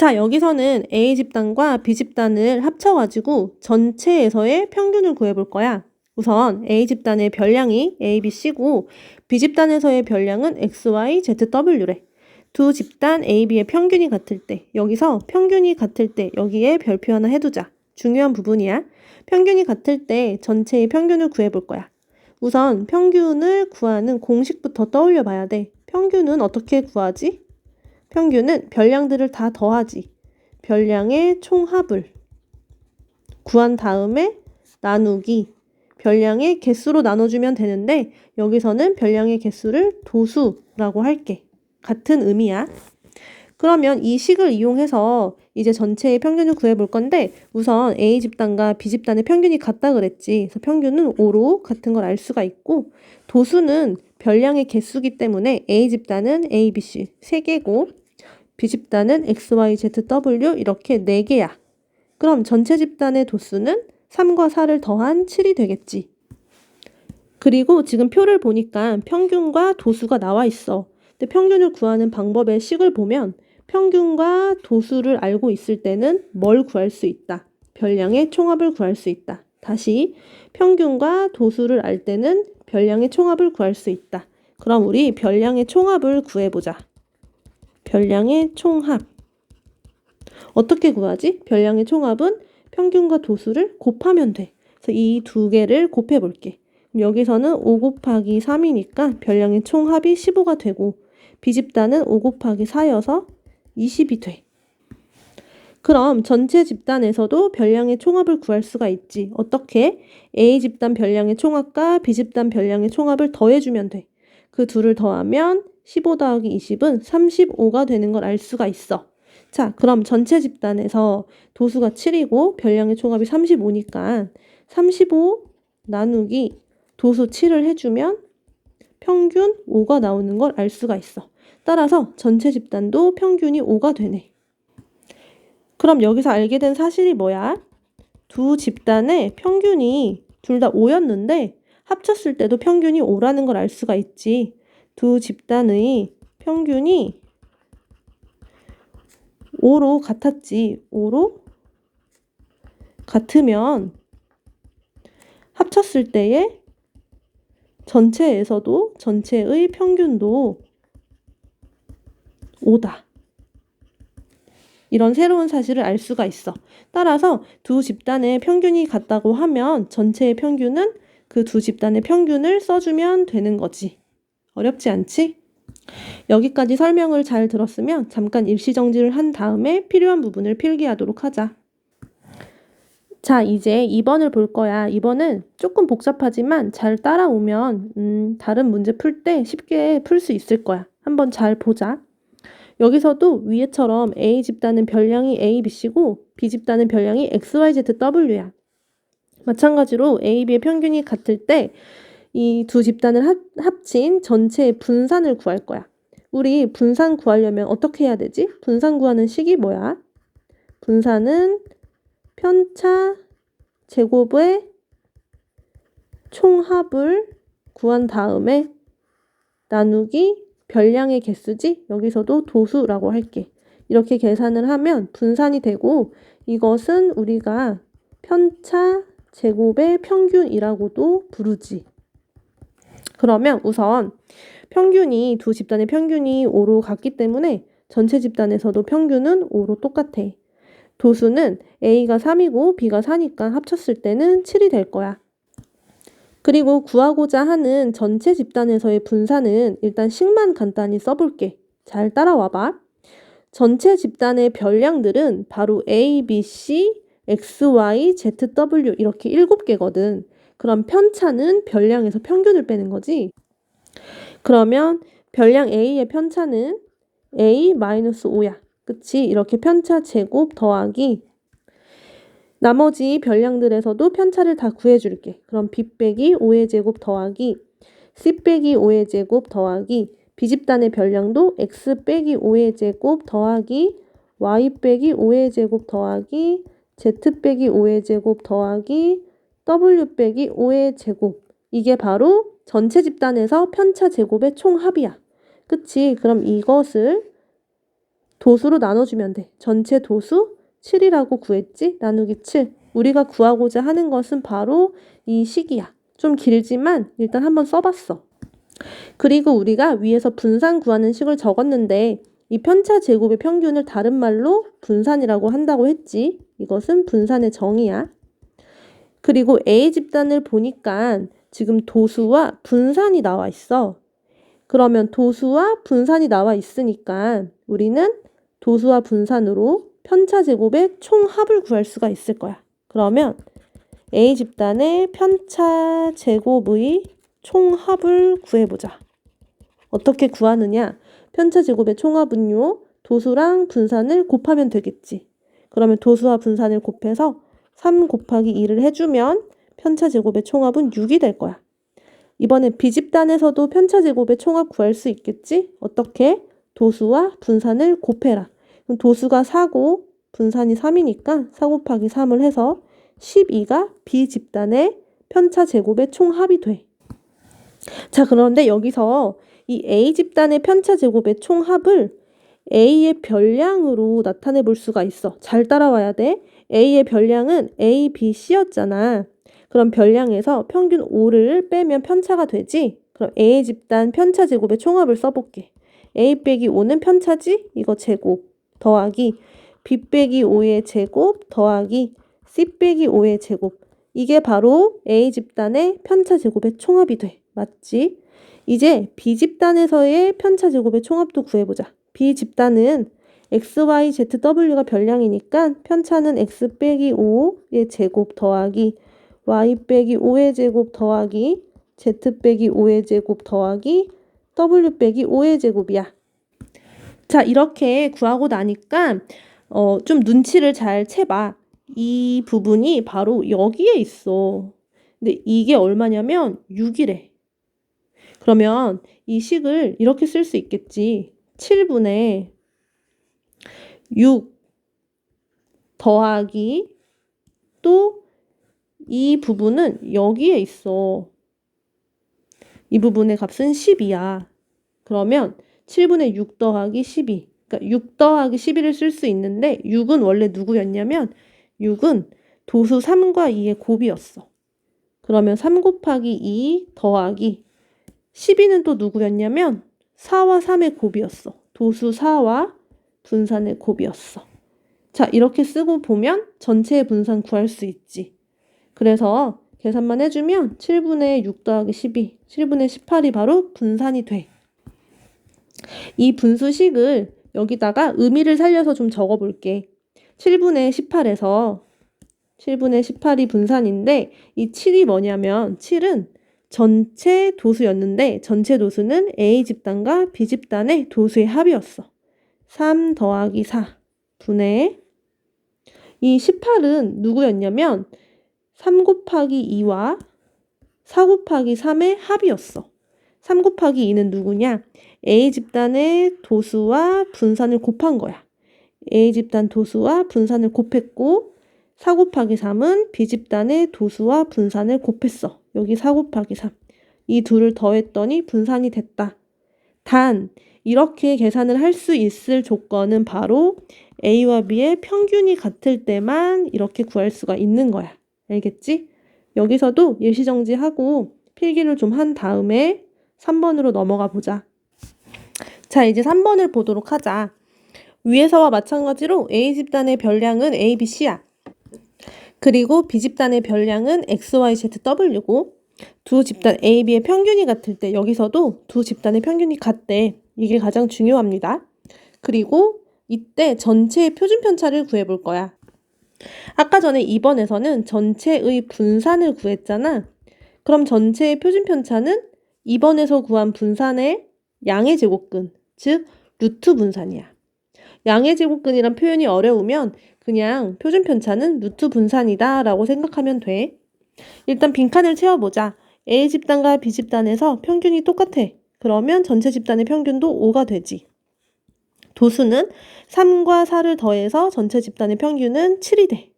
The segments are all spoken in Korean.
자, 여기서는 A 집단과 B 집단을 합쳐가지고 전체에서의 평균을 구해볼 거야. 우선 A 집단의 별량이 A, B, C고 B 집단에서의 별량은 X, Y, Z, W래. 두 집단 A, B의 평균이 같을 때, 여기서 평균이 같을 때 여기에 별표 하나 해두자. 중요한 부분이야. 평균이 같을 때 전체의 평균을 구해볼 거야. 우선 평균을 구하는 공식부터 떠올려 봐야 돼. 평균은 어떻게 구하지? 평균은 별량들을 다 더하지. 별량의 총합을 구한 다음에 나누기. 별량의 개수로 나눠주면 되는데 여기서는 별량의 개수를 도수라고 할게. 같은 의미야. 그러면 이 식을 이용해서 이제 전체의 평균을 구해볼 건데 우선 A 집단과 B 집단의 평균이 같다 그랬지. 그래서 평균은 5로 같은 걸 알 수가 있고 도수는 별량의 개수기 때문에 A 집단은 A, B, C 3개고 B 집단은 X, Y, Z, W 이렇게 4개야. 그럼 전체 집단의 도수는 3과 4를 더한 7이 되겠지. 그리고 지금 표를 보니까 평균과 도수가 나와 있어. 근데 평균을 구하는 방법의 식을 보면 평균과 도수를 알고 있을 때는 뭘 구할 수 있다. 별량의 총합을 구할 수 있다. 다시 평균과 도수를 알 때는 별량의 총합을 구할 수 있다. 그럼 우리 별량의 총합을 구해보자. 별량의 총합. 어떻게 구하지? 별량의 총합은 평균과 도수를 곱하면 돼. 그래서 이 두 개를 곱해 볼게. 여기서는 5 곱하기 3이니까 별량의 총합이 15가 되고 비집단은 5 곱하기 4여서 20이 돼. 그럼 전체 집단에서도 별량의 총합을 구할 수가 있지. 어떻게? A 집단 별량의 총합과 B 집단 별량의 총합을 더해주면 돼. 그 둘을 더하면 15 더하기 20은 35가 되는 걸 알 수가 있어. 자, 그럼 전체 집단에서 도수가 7이고 별량의 총합이 35니까 35 나누기 도수 7을 해주면 평균 5가 나오는 걸 알 수가 있어. 따라서 전체 집단도 평균이 5가 되네. 그럼 여기서 알게 된 사실이 뭐야? 두 집단의 평균이 둘 다 5였는데 합쳤을 때도 평균이 5라는 걸 알 수가 있지. 두 집단의 평균이 5로 같았지. 5로 같으면 합쳤을 때의 전체에서도 전체의 평균도 5다. 이런 새로운 사실을 알 수가 있어. 따라서 두 집단의 평균이 같다고 하면 전체의 평균은 그 두 집단의 평균을 써주면 되는 거지. 어렵지 않지? 여기까지 설명을 잘 들었으면 잠깐 일시정지를 한 다음에 필요한 부분을 필기하도록 하자. 자, 이제 2번을 볼 거야. 2번은 조금 복잡하지만 잘 따라오면 음, 다른 문제 풀 때 쉽게 풀 수 있을 거야. 한번 잘 보자. 여기서도 위에처럼 A 집단은 별량이 A, B, C고 B 집단은 별량이 X, Y, Z, W야. 마찬가지로 A, B의 평균이 같을 때 이 두 집단을 합, 합친 전체의 분산을 구할 거야. 우리 분산 구하려면 어떻게 해야 되지? 분산 구하는 식이 뭐야? 분산은 편차 제곱의 총합을 구한 다음에 나누기 별량의 개수지? 여기서도 도수라고 할게. 이렇게 계산을 하면 분산이 되고 이것은 우리가 편차 제곱의 평균이라고도 부르지. 그러면 우선 평균이 두 집단의 평균이 5로 같기 때문에 전체 집단에서도 평균은 5로 똑같아. 도수는 A가 3이고 B가 4니까 합쳤을 때는 7이 될 거야. 그리고 구하고자 하는 전체 집단에서의 분산은 일단 식만 간단히 써볼게. 잘 따라와 봐. 전체 집단의 별량들은 바로 A, B, C, X, Y, Z, W 이렇게 7개거든. 그럼 편차는 별량에서 평균을 빼는 거지. 그러면 별량 A의 편차는 A-5야. 그치? 이렇게 편차 제곱 더하기 나머지 별량들에서도 편차를 다 구해줄게. 그럼 B 빼기 5의 제곱 더하기 C 빼기 5의 제곱 더하기 B집단의 별량도 X 빼기 5의 제곱 더하기 Y 빼기 5의 제곱 더하기 Z 빼기 5의 제곱 더하기 W 빼기 5의 제곱 이게 바로 전체 집단에서 편차 제곱의 총합이야. 그치? 그럼 이것을 도수로 나눠주면 돼. 전체 도수 7이라고 구했지? 나누기 7. 우리가 구하고자 하는 것은 바로 이 식이야. 좀 길지만 일단 한번 써봤어. 그리고 우리가 위에서 분산 구하는 식을 적었는데 이 편차 제곱의 평균을 다른 말로 분산이라고 한다고 했지. 이것은 분산의 정의야. 그리고 A 집단을 보니까 지금 도수와 분산이 나와 있어. 그러면 도수와 분산이 나와 있으니까 우리는 도수와 분산으로 편차 제곱의 총합을 구할 수가 있을 거야. 그러면 A 집단의 편차 제곱의 총합을 구해보자. 어떻게 구하느냐? 편차 제곱의 총합은요, 도수랑 분산을 곱하면 되겠지. 그러면 도수와 분산을 곱해서 3 곱하기 2를 해주면 편차 제곱의 총합은 6이 될 거야. 이번에 B집단에서도 편차 제곱의 총합 구할 수 있겠지? 어떻게? 도수와 분산을 곱해라. 그럼 도수가 4고 분산이 3이니까 4 곱하기 3을 해서 12가 B집단의 편차 제곱의 총합이 돼. 자, 그런데 여기서 이 A 집단의 편차 제곱의 총합을 A의 별량으로 나타내 볼 수가 있어. 잘 따라와야 돼. A의 별량은 A, B, C였잖아. 그럼 별량에서 평균 5를 빼면 편차가 되지? 그럼 A 집단 편차 제곱의 총합을 써볼게. A 빼기 5는 편차지? 이거 제곱 더하기 B 빼기 5의 제곱 더하기 C 빼기 5의 제곱. 이게 바로 A 집단의 편차 제곱의 총합이 돼. 맞지? 이제 B 집단에서의 편차 제곱의 총합도 구해보자. B 집단은 x, y, z, w가 별량이니까 편차는 x 빼기 5의 제곱 더하기 y 빼기 5의 제곱 더하기 z 빼기 5의 제곱 더하기 w 빼기 5의 제곱이야. 자, 이렇게 구하고 나니까 어, 좀 눈치를 잘 채봐. 이 부분이 바로 여기에 있어. 근데 이게 얼마냐면 6이래. 그러면 이 식을 이렇게 쓸 수 있겠지. 7분의 6 더하기 또 이 부분은 여기에 있어. 이 부분의 값은 10이야. 그러면 7분의 6 더하기 12. 그러니까 6 더하기 12를 쓸수 있는데 6은 원래 누구였냐면 6은 도수 3과 2의 곱이었어. 그러면 3 곱하기 2 더하기 12는 또 누구였냐면 4와 3의 곱이었어. 도수 4와 분산의 곱이었어. 자, 이렇게 쓰고 보면 전체의 분산 구할 수 있지. 그래서 계산만 해주면 7분의 6 더하기 12, 7분의 18이 바로 분산이 돼. 이 분수식을 여기다가 의미를 살려서 좀 적어볼게. 7분의 18에서 7분의 18이 분산인데 이 7이 뭐냐면 7은 전체 도수였는데 전체 도수는 A 집단과 B 집단의 도수의 합이었어. 3 더하기 4 분의 이 18은 누구였냐면 3 곱하기 2와 4 곱하기 3의 합이었어. 3 곱하기 2는 누구냐? A 집단의 도수와 분산을 곱한 거야. A 집단 도수와 분산을 곱했고 4 곱하기 3은 B 집단의 도수와 분산을 곱했어. 여기 4 곱하기 3. 이 둘을 더했더니 분산이 됐다. 단 이렇게 계산을 할 수 있을 조건은 바로 A와 B의 평균이 같을 때만 이렇게 구할 수가 있는 거야. 알겠지? 여기서도 예시정지하고 필기를 좀 한 다음에 3번으로 넘어가 보자. 자, 이제 3번을 보도록 하자. 위에서와 마찬가지로 A 집단의 별량은 A, B, C야. 그리고 B 집단의 별량은 X, Y, Z, W고 두 집단 A, B의 평균이 같을 때 여기서도 두 집단의 평균이 같대. 이게 가장 중요합니다. 그리고 이때 전체의 표준 편차를 구해볼 거야. 아까 전에 2번에서는 전체의 분산을 구했잖아. 그럼 전체의 표준 편차는 2번에서 구한 분산의 양의 제곱근, 즉 루트 분산이야. 양의 제곱근이란 표현이 어려우면 그냥 표준 편차는 루트 분산이다 라고 생각하면 돼. 일단 빈칸을 채워보자. A 집단과 B 집단에서 평균이 똑같아. 그러면 전체 집단의 평균도 5가 되지. 도수는 3과 4를 더해서 전체 집단의 평균은 7이 돼.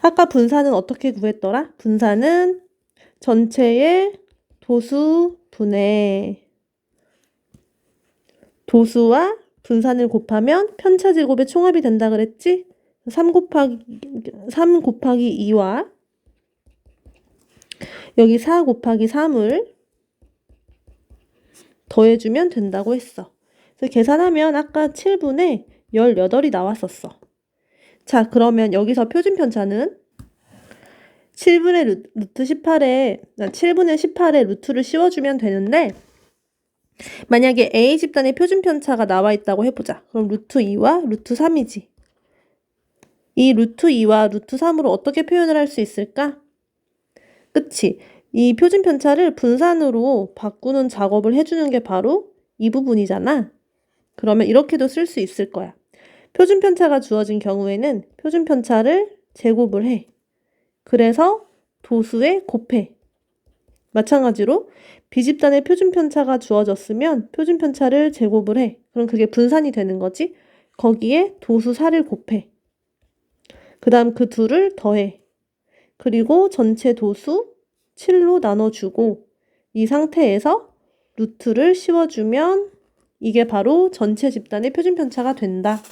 아까 분산은 어떻게 구했더라? 분산은 전체의 도수 분의 도수와 분산을 곱하면 편차 제곱의 총합이 된다 그랬지? 3 곱하기 3 곱하기 2와 여기 4 곱하기 3을 더해주면 된다고 했어. 그래서 계산하면 아까 7분의 18이 나왔었어. 자, 그러면 여기서 표준 편차는 7분의 루, 루트 18에 7분의 18에 루트를 씌워주면 되는데 만약에 A 집단의 표준 편차가 나와 있다고 해보자. 그럼 루트 2와 루트 3이지. 이 루트 2와 루트 3으로 어떻게 표현을 할 수 있을까? 그치? 이 표준 편차를 분산으로 바꾸는 작업을 해주는 게 바로 이 부분이잖아. 그러면 이렇게도 쓸 수 있을 거야. 표준 편차가 주어진 경우에는 표준 편차를 제곱을 해. 그래서 도수에 곱해. 마찬가지로 비집단의 표준 편차가 주어졌으면 표준 편차를 제곱을 해. 그럼 그게 분산이 되는 거지. 거기에 도수 4를 곱해. 그 다음 그 둘을 더해. 그리고 전체 도수 7로 나눠주고 이 상태에서 루트를 씌워주면 이게 바로 전체 집단의 표준 편차가 된다.